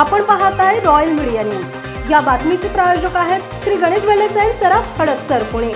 आपण पाहत आहे रॉयल मीडिया न्यूज या बातमीचे प्रायोजक आहेत श्री गणेश वेलेसाई सराफ हडपसर पुणे.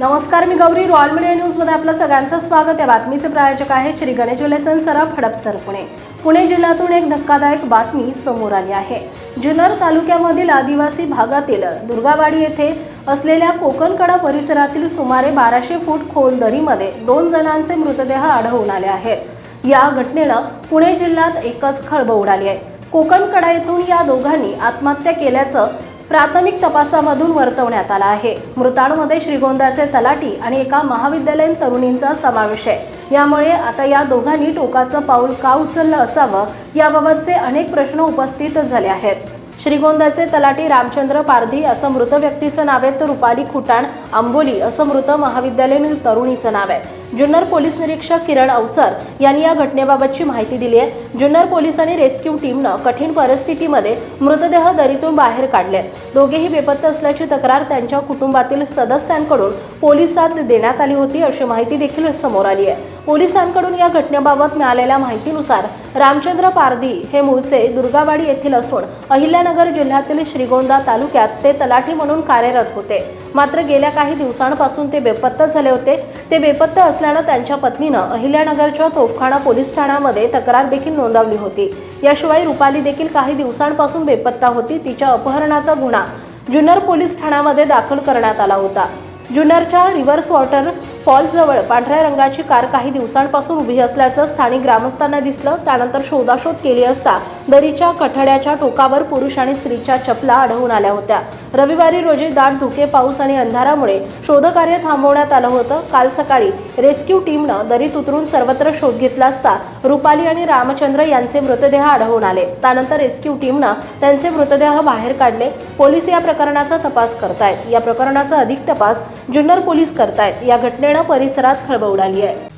नमस्कार मी गौरी. रॉयल मीडिया न्यूजमध्ये आपलं सगळ्यांचं स्वागत. या बातमीचे प्रायोजक आहे श्री गणेश वेलेसन सराफ हडपसर पुणे. पुणे जिल्ह्यातून एक धक्कादायक बातमी समोर आली आहे. जुन्नर तालुक्यामधील आदिवासी भागातील दुर्गावाडी येथे असलेल्या कोकणकडा परिसरातील सुमारे बाराशे फूट खोल दरीमध्ये दोन जणांचे मृतदेह आढळून आले आहेत. या घटनेनं पुणे जिल्ह्यात एकच खळबळ उडाली आहे. कोकण कडाईतून या दोघांनी आत्महत्या केल्याचं प्राथमिक तपासामधून वर्तवण्यात आला आहे. मृतांमध्ये श्रीगोंद्याचे तलाटी आणि एका महाविद्यालयीन तरुणींचा समावेश आहे. यामुळे आता या दोघांनी टोकाचं पाऊल का उचललं असावं याबाबतचे अनेक प्रश्न उपस्थित झाले आहेत. श्रीगोंद्याचे तलाटी रामचंद्र पारधी असं मृत व्यक्तीचं नाव आहे तर रुपाली खुटाण आंबोली असं मृत महाविद्यालयीन तरुणीचं नाव आहे. जुन्नर पोलीस निरीक्षक किरण अवचर यांनी या घटनेबाबतची माहिती दिली आहे. जुन्नर पोलीस आणि रेस्क्यू टीमनं कठीण परिस्थितीमध्ये मृतदेह दरीतून बाहेर काढले. दोघेही बेपत्ता असल्याची तक्रार त्यांच्या कुटुंबातील सदस्यांकडून पोलिसात देण्यात आली होती अशी माहिती देखील समोर आली आहे. पोलिसांकडून या घटनेबाबत मिळालेल्या माहितीनुसार रामचंद्र पारधी हे मूळचे दुर्गावाडी येथील असून अहिल्यानगर जिल्ह्यातील श्रीगोंदा तालुक्यात ते तलाठी म्हणून कार्यरत होते. मात्र गेल्या काही दिवसांपासून ते बेपत्ता झाले होते. ते बेपत्ता असल्यानं त्यांच्या पत्नीनं अहिल्यानगरच्या तोफखाना पोलीस ठाण्यामध्ये तक्रार देखील नोंदवली होती. याशिवाय रुपाली देखील काही दिवसांपासून बेपत्ता होती. तिच्या अपहरणाचा गुन्हा जुन्नर पोलीस ठाण्यामध्ये दाखल करण्यात आला होता. जुन्नरच्या रिव्हर्स वॉटर फॉलजवळ पांढऱ्या रंगाची कार काही दिवसांपासून उभी असल्याचं स्थानिक ग्रामस्थांना दिसलं. त्यानंतर शोधाशोध केली असता दरीच्या कठड्याच्या टोकावर पुरुष आणि स्त्रीच्या चपला आढळून आल्या होत्या. रविवारी रोजी दाट धुके पाऊस आणि अंधारामुळे शोधकार्य थांबवण्यात आलं होतं. काल सकाळी रेस्क्यू टीमनं दरीत उतरून सर्वत्र शोध घेतला असता रुपाली आणि रामचंद्र यांचे मृतदेह आढळून आले. त्यानंतर रेस्क्यू टीमनं त्यांचे मृतदेह बाहेर काढले. पोलीस या प्रकरणाचा तपास करतायत. या प्रकरणाचा अधिक तपास जुन्नर पोलीस करतायत. या घटनेनं परिसरात खळबळ उडाली आहे.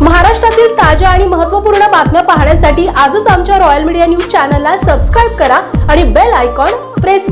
महाराष्ट्रातील ताज्या आणि महत्त्वपूर्ण बातम्या पाहण्यासाठी आजच आमच्या रॉयल मीडिया न्यूज चॅनलला सबस्क्राईब करा आणि बेल आयकॉन प्रेस